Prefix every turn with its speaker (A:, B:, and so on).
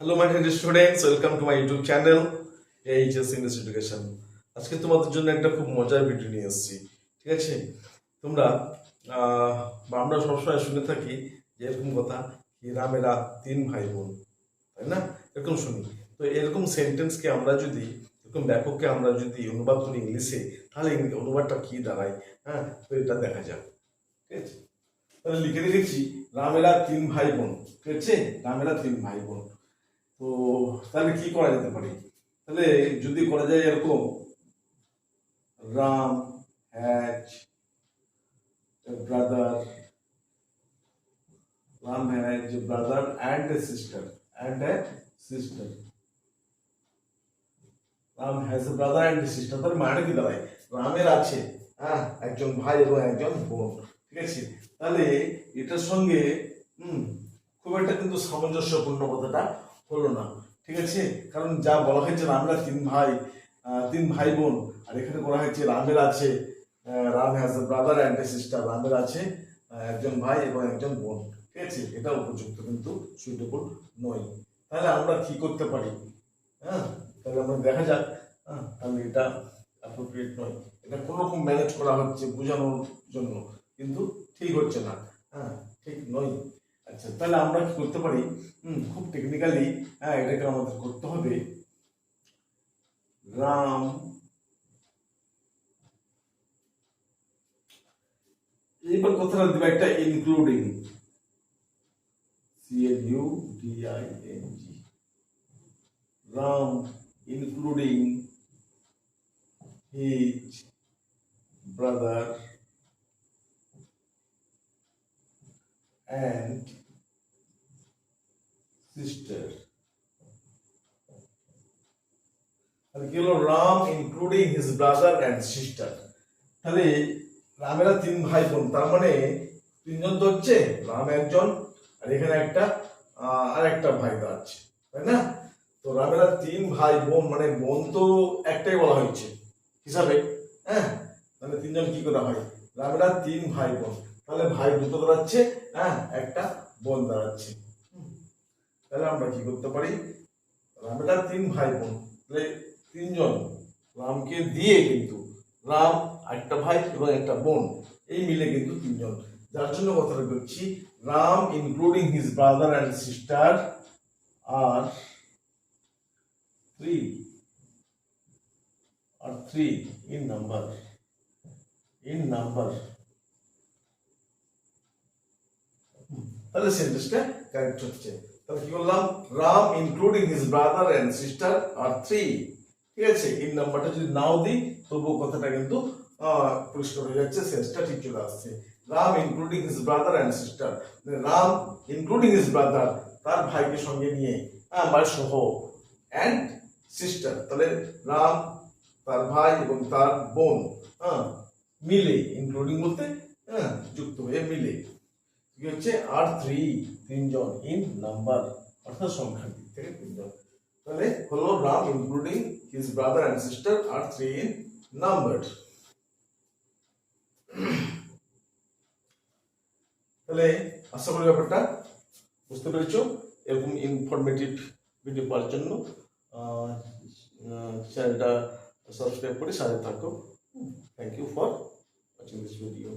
A: Hello my dear students welcome to my YouTube channel HS English education আজকে তোমাদের জন্য একটা খুব মজার ভিডিও নিয়ে এসেছি, ঠিক আছে? তোমরা আমরা সবসময় শুনে থাকি যে এরকম কথা রামেরা তিন ভাই বোন তাই না? এরকম শুনি। তো এরকম সেন্টেন্সকে আমরা যদি, এরকম ব্যাপককে আমরা যদি অনুবাদ করি ইংলিশে, তাহলে অনুবাদটা কি দাঁড়ায়? হ্যাঁ তো এটা দেখা যাক, ঠিক আছে? তাহলে লিখে রেখেছি রামেরা তিন ভাই বোন ঠিক আছে? রামেরা তিন ভাই বোন তো তাহলে কি করা যেতে পারে? তাহলে যদি করা যায় এরকম, Ram has brother Ram has brother and a sister and a sister Ram has a brother and a sister তার মানে কি দাঁড়ায়? রামের আছে হ্যাঁ একজন ভাই এবং একজন বোন, ঠিক আছে? তাহলে এটার সঙ্গে, হুম, খুব একটা কিন্তু সামঞ্জস্যপূর্ণ কথাটা হলো না। ঠিক আছে? কারণ যা বলা হয়েছে আমরা তিন ভাই তিন ভাই বোন, আর এখানে বলা হয়েছে রামের আছে Ram has brother and sister রামের আছে একজন ভাই এবং একজন বোন। ঠিক আছে? এটা উপযুক্ত কিন্তু সুইটেবল নয়। তাহলে আমরা কি করতে পারি? হ্যাঁ? তাহলে আমরা দেখা যাক। হ্যাঁ? তাহলে এটা অ্যাপ্রোপ্রিয়েট নয়। এটা কোনো রকম ম্যানেজ করা হচ্ছে বোঝানোর জন্য, কিন্তু ঠিক হচ্ছে না। হ্যাঁ? ঠিক নয়। আচ্ছা তাহলে আমরা কি করতে পারি? খুব টেকনিক্যালি হ্যাঁ এটাকে আমাদের করতে হবে। রাম এইবার কথাটা দিবে একটা including C L U D I N G Ram including his brother and sister. তাহলে কি হলো? Ram including his brother and sister তাহলে রামেরা তিন ভাই বোন তার মানে তিনজন তো হচ্ছে, রাম একজন, আর এখানে একটা আর একটা ভাই আছে তাই না? তো রামেরা তিন ভাই বোন মানে বোন তো একটাই বলা হয়েছে, হিসাবে হ্যাঁ? তাহলে তিনজন কি করা হয়? রামেরা তিন ভাই বোন তাহলে ভাই দুটো দাঁড়াচ্ছে হ্যাঁ একটা বোন দাঁড়াচ্ছে। তাহলে আমরা কি করতে পারি? রামেরা তিন ভাই বোন, তাহলে তিনজন রামকে দিয়ে কিন্তু রাম একটা ভাই এবং একটা বোন, এই মিলে কিন্তু তিনজন। যার জন্য কথাটা বলছি, Ram including his brother and sister are three are three in number in number তাহলে সেন্টেন্সটা কারেক্ট হচ্ছে তাহলে কি করলাম Ram including his brother and sister are three ঠিক আছে এই নাম্বারটা যদি নাও দিই তবুও কথাটা কিন্তু পরিষ্কার হয়ে যাচ্ছে সেন্সটা ঠিক চলে আসছে Ram including his brother and sister Ram including his brother তার ভাইকে সঙ্গে নিয়ে হ্যাঁ বা সহ। অ্যান্ড সিস্টার তাহলে রাম তার ভাই এবং তার বোন হ্যাঁ মিলে ইনক্লুডিং বলতে হ্যাঁ যুক্ত হয়ে মিলে। কি হচ্ছে? আর থ্রি তিনজন ইন নাম্বার অর্থাৎ সংখ্যার দিক থেকে তিনজন। তাহলে হলো Ram including his brother and sister are three in number তাহলে আশা করি ব্যাপারটা বুঝতে পেরেছ, এরকম ইনফরমেটিভ ভিডিও পাওয়ার জন্য চ্যানেলটা সাবস্ক্রাইব করে সাথে থাকো। Thank you for watching this video